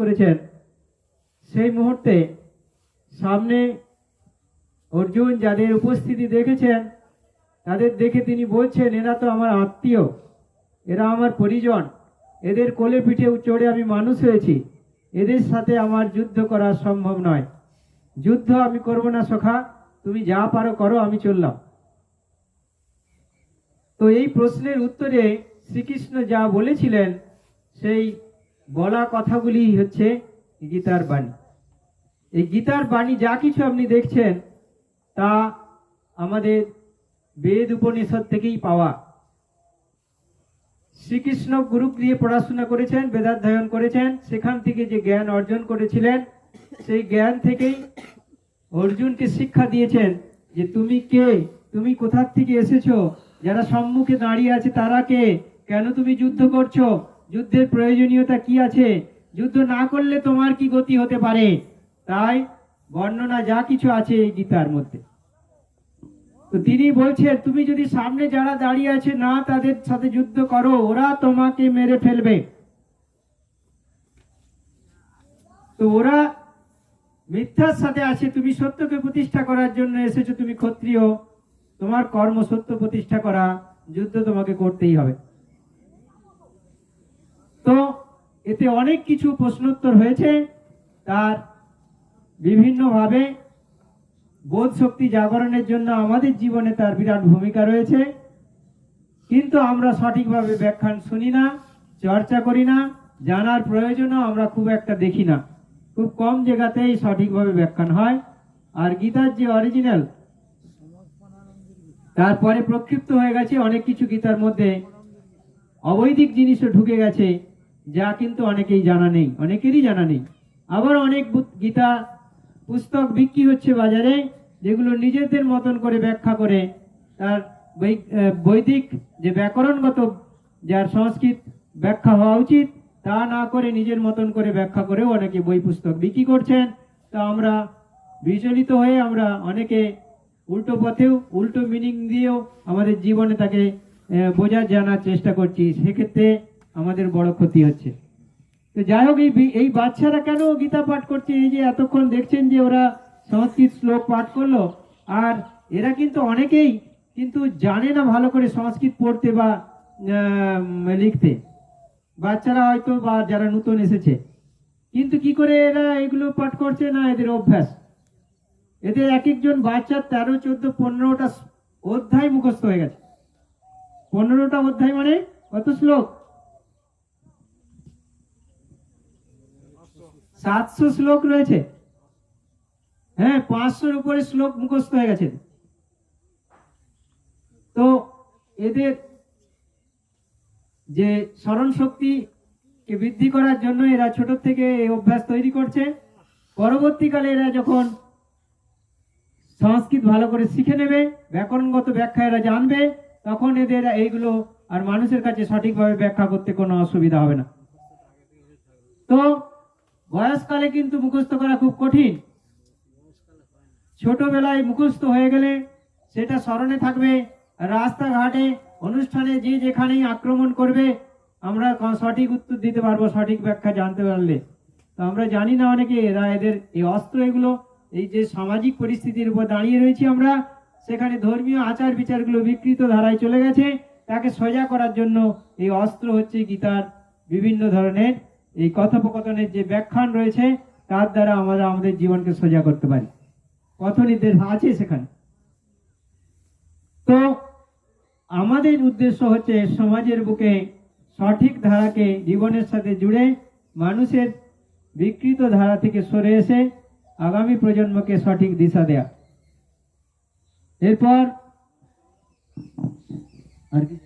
করেছেন। সেই মুহূর্তে সামনে অর্জুন যাদের উপস্থিতি দেখেছেন, তাদের দেখে তিনি বলছেন, এরা তো আমার আত্মীয়, এরা আমার পরিজন, এদের কোলে পিঠে চড়ে আমি মানুষ হয়েছি, এদের সাথে আমার যুদ্ধ করা সম্ভব নয়। যুদ্ধ আমি করব না সখা, তুমি যা পারো করো, আমি চললাম। তো এই প্রশ্নের উত্তরে শ্রীকৃষ্ণ যা বলেছিলেন, সেই বলা কথাগুলি হচ্ছে গীতার বাণী। এই গীতার বাণী যা কিছু আপনি দেখছেন, তা আমাদের বেদ উপনিষদ থেকেই পাওয়া। শ্রীকৃষ্ণ গুরুগৃহে পড়াশোনা করেছেন, বেদাধ্যয়ন করেছেন, সেখান থেকে যে জ্ঞান অর্জন করেছিলেন, সেই জ্ঞান থেকেই অর্জুনকে শিক্ষা দিয়েছেন যে তুমি কে? তুমি কোথার থেকে এসেছ? যারা সম্মুখে দাঁড়িয়ে আছে তারা কে? কেন তুমি যুদ্ধ করছ? যুদ্ধের প্রয়োজনীয়তা কি আছে? যুদ্ধ না করলে তোমার কি গতি হতে পারে? তাই বর্ণনা যা কিছু আছে এই গীতার মধ্যে। তো তিনি বলছেন, তুমি যদি সামনে যারা দাঁড়িয়ে আছে, না তাদের সাথে যুদ্ধ করো, ওরা তোমাকে মেরে ফেলবে। তো ওরা মিথ্যার সাথে আছে, তুমি সত্যকে প্রতিষ্ঠা করার জন্য এসেছ, তুমি ক্ষত্রিয়। তোমার কর্ম সত্য প্রতিষ্ঠা করা, যুদ্ধ তোমাকে করতেই হবে। তো এতে অনেক কিছু প্রশ্নোত্তর হয়েছে। তার বিভিন্নভাবে বোধ শক্তি জাগরণের জন্য আমাদের জীবনে তার বিরাট ভূমিকা রয়েছে। কিন্তু আমরা সঠিকভাবে ব্যাখ্যান শুনি না, চর্চা করি না, জানার প্রয়োজনও আমরা খুব একটা দেখি না। খুব কম জায়গাতেই সঠিকভাবে ব্যাখ্যান হয়। আর গীতার যে অরিজিনাল তারপরে প্রক্ষিপ্ত হয়ে গেছে, অনেক কিছু গীতার মধ্যে অবৈদিক জিনিসও ঢুকে গেছে। যা কিন্তু অনেকেই জানা নেই, অনেকেরই জানা নেই। আবার অনেক গীতা পুস্তক বিক্রি হচ্ছে বাজারে, যেগুলো নিজেদের মতন করে ব্যাখ্যা করে তার বৈদিক যে ব্যাকরণগত যার সংস্কৃত ব্যাখ্যা হওয়া উচিত, তা না করে নিজের মতন করে ব্যাখ্যা করেও অনেকে বই পুস্তক বিক্রি করছেন। তা আমরা বিচলিত হয়ে আমরা অনেকে উল্টো পথেও, উল্টো মিনিং দিয়েও আমাদের জীবনে তাকে বোঝার, জানার চেষ্টা করছি। সেক্ষেত্রে আমাদের বড় ক্ষতি হচ্ছে। তো যাই হোক, এই বাচ্চারা কেন গীতা পাঠ করছে? এই যে এতক্ষণ দেখছেন যে ওরা সংস্কৃত শ্লোক পাঠ করল, আর এরা কিন্তু অনেকেই কিন্তু জানে না ভালো করে সংস্কৃত পড়তে বা লিখতে। বাচ্চারা হয়তো বা যারা নতুন এসেছে। কিন্তু কি করে এরা এগুলো পাঠ করছে না এদের অভ্যাস? এদের এক একজন বাচ্চার তেরো, চোদ্দ, পনেরোটা অধ্যায় মুখস্থ হয়ে গেছে। পনেরোটা অধ্যায় মানে কত শ্লোক? সাতশো শ্লোক রয়েছে। হ্যাঁ পাঁচশোর উপরে শ্লোক মুখস্থ হয়ে গেছে। তো এদের যে স্মরণ শক্তিকে বৃদ্ধি করার জন্য এরা ছোট থেকে এই অভ্যাস তৈরি করছে। পরবর্তীকালে এরা যখন সংস্কৃত ভালো করে শিখে নেবে, ব্যাকরণগত ব্যাখ্যা এরা জানবে, তখন এদের এইগুলো আর মানুষের কাছে সঠিকভাবে ব্যাখ্যা করতে কোনো অসুবিধা হবে না। তো বয়সকালে কিন্তু মুখস্থ করা খুব কঠিন। ছোটবেলায় মুখস্থ হয়ে গেলে সেটা স্মরণে থাকবে। রাস্তাঘাটে, অনুষ্ঠানে যে যেখানেই আক্রমণ করবে, আমরা সঠিক উত্তর দিতে পারব, সঠিক ব্যাখ্যা জানতে পারলে। তো আমরা জানি না অনেকে এরা এদের এই অস্ত্র এগুলো, এই যে সামাজিক পরিস্থিতির উপর দাঁড়িয়ে রয়েছি আমরা, সেখানে ধর্মীয় আচার বিচারগুলো বিকৃত ধারায় চলে গেছে। তাকে সোজা করার জন্য এই অস্ত্র হচ্ছে গীতার বিভিন্ন ধরনের এই কথোপকথনের যে ব্যাখ্যান রয়েছে, তার দ্বারা আমরা আমাদের জীবনকে সোজা করতে পারি। পথ নির্দেশ আছে সেখানে। তো আমাদের উদ্দেশ্য হচ্ছে সমাজের বুকে সঠিক ধারাকে জীবনের সাথে জুড়ে মানুষের বিকৃত ধারা থেকে সরে এসে আগামী প্রজন্মকে সঠিক দিশা দেয়া। এরপর আর কি?